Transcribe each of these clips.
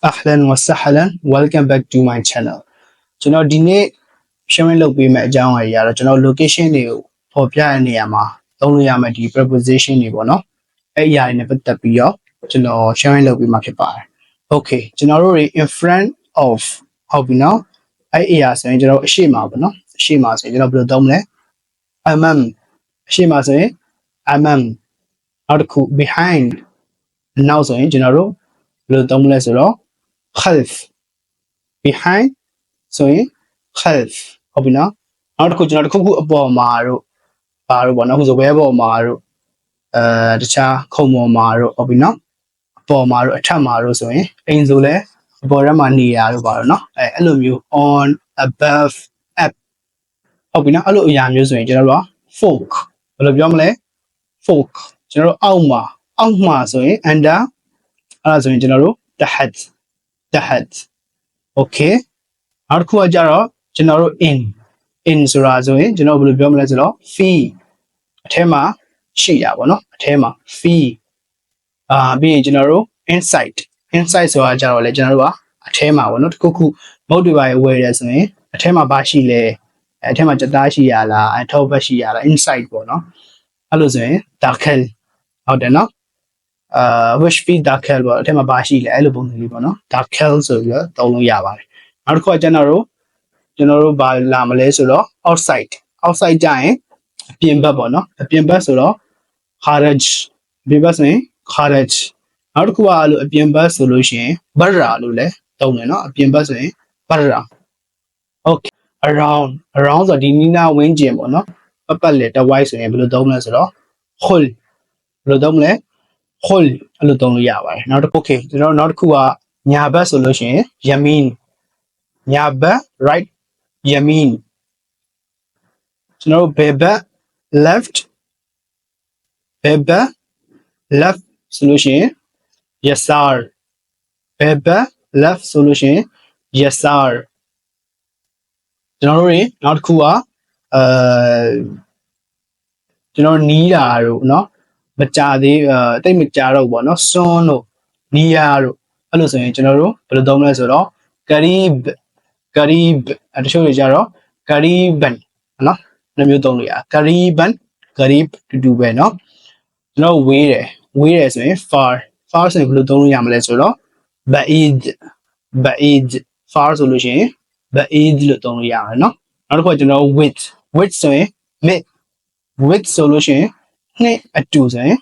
ahlan wa sahlan welcome back to my channel ကျွန်တော်ဒီနေ့ sharing လုပ်ပေးမယ့်အကြောင်းအရာကတော့ကျွန်တော် location တွေကိုပေါ်ပြတဲ့နေရာမှာသုံးလို့ရမယ့်ဒီ preposition တွေပေါ့နော်အဲ့အရာတွေနဲ့ပတ်သက်ပြီးတော့ကျွန်တော် sharing လုပ်ပေးမှာဖြစ်ပါတယ် okay ကျွန်တော်တို့တွေ in front of ဟုတ်ပြီနော်အဲ့အရာဆိုရင်ကျွန်တော်အရှိမပေါ့နော်အရှိမဆိုရင်ကျွန်တော်ဘယ်လိုသုံးမလဲ amam အရှိမဆိုရင် amam နောက်တစ်ခု behind နောက်ဆိုရင်ကျွန်တော်တို့ဘယ်လိုသုံးမလဲဆိုတော့ khalf behind ဆိုရင် khalf ဟုတ်ပြီနော်နောက်တစ်ခုကျွန်တော်တစ်ခုခုအပေါ်မှာတို့ပါတို့ပေါ့နော်ခုဆိုဘဲပေါ်မှာတို့အဲတခြားခုံပေါ်မှာတို့ဟုတ်ပြီနော်အပေါ်မှာတို့အထက်မှာတို့ဆိုရင်အိမ်ဆိုလဲအပေါ်ထဲမှာနေရတို့ပါတော့နော်အဲအဲ့လိုမျိုး on above up ဟုတ်ပြီနော်အဲ့လိုအရာမျိုးဆိုရင်ကျွန်တော်တို့က fork ဘယ်လိုပြောမလဲ fork ကျွန်တော်တို့အောက်မှာအောက်မှာဆိုရင် under အဲ့ဒါဆိုရင်ကျွန်တော်တို့ tahat tahat okay နောက်တစ်ခုကကြတော့ကျွန်တော်တို့ in in ဆိုတာဆိုရင်ကျွန်တော်ဘယ်လိုပြောမလဲဆိုတော့ fee အထဲမှာရှိတာပေါ့နော်အထဲမှာ fee အာပြီးရင်ကျွန်တော်တို့ inside inside ဆိုတာကြတော့လေကျွန်တော်တို့ကအထဲမှာပေါ့နော်တစ်ခုခုမုတ်တွေပါဝယ်ရဲဆိုရင်အထဲမှာဘာရှိလဲအထဲမှာကြက်သားရှိရလားအထောက်ဘက်ရှိရလား inside ပေါ့နော်အဲ့လိုဆိုရင် dakhel ဟုတ်တယ်နော် အာ wish feed dakhel ပေါ့အထဲမှာဘာရှိလဲအဲ့လိုပုံစံလေးပေါ့နော် dakhel ဆိုပြီးတော့သုံးလို့ရပါတယ်နောက်တစ်ခုကကျွန်တော်တို့ကျွန်တော်တို့ဘာလာမလဲဆိုတော့ outside outside ကြရင်အပြင်ဘက်ပေါ့နော်အပြင်ဘက်ဆိုတော့ kharaj အပြင်ဘက်ဆိုရင် kharaj နောက်တစ်ခုကအဲ့လိုအပြင်ဘက်ဆိုလို့ရှိရင် barra လို့လည်းသုံးတယ်နော်အပြင်ဘက်ဆိုရင် barra okay around around ဆိုတော့ဒီနီးနားဝင်းကျင်ပေါ့နော်ပတ်ပတ်လေတဝိုက်ဆိုရင်ဘယ်လိုသုံးမလဲဆိုတော့ khul ဘယ်လိုသုံး မလဲ khul အဲ့လိုသုံးလို့ရပါတယ်နောက်တစ်ခု okay ကျွန်တော်နောက်တစ်ခုကညာဘက်ဆိုလို့ရှိရင် yamin ညာဘက် right yamin ကျွန်တော်တို့ဘယ်ဘက် left ဘယ်ဘက် left ဆိုလို့ရှိရင် yasar ဘယ်ဘက် left ဆိုလို့ရှိရင် yasar ကျွန်တော်တို့တွေနောက်တစ်ခုကအဲကျွန်တော်နီးတာတို့เนาะ မကြသေးအဲတိတ်မကြတော့ဘောနော်စွန်းတို့နီယာတို့အဲ့လိုဆိုရင်ကျွန်တော်တို့ဘယ်လိုသုံးမလဲဆိုတော့ဂရီဘဂရီဘတချို့တွေကြတော့ဂရီဘန်နော်နှမျိုးသုံးလို့ရဂရီဘန်ဂရီတူတူပဲနော်ကျွန်တော်ဝေးတယ်ဝေးတယ်ဆိုရင် far far ဆိုရင်ဘယ်လိုသုံးလို့ရမလဲဆိုတော့ ba'id ba'id far ဆိုလို့ရှိရင် ba'id လို့သုံးလို့ရတယ်နော်နောက်တစ်ခုကကျွန်တော် with with ဆိုရင် mid with ဆိုလို့ရှိရင် နှစ်အတူဆိုရင်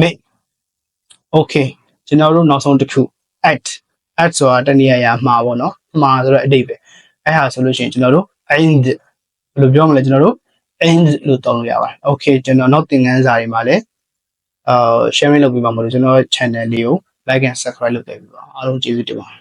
mid okay ကျွန်တော်တို့နောက်ဆုံးတစ်ခု at at ဆိုတာတနည်းအားမှာပေါ့နော်မှာဆိုတော့အတိတ်ပဲအဲ့ဟာဆိုလို့ရှိရင်ကျွန်တော်တို့ end ဘယ်လိုပြောမလဲကျွန်တော်တို့ end လို့တောင်းလို့ရပါတယ် okay ကျွန်တော်နောက်သင်ခန်းစာတွေမှာလည်းအာ sharing လုပ်ပြီးမှမလို့ကျွန်တော် channel လေးကို like and subscribe လုပ်ပေးပါအားလုံးကျေးဇူးတင်ပါတယ်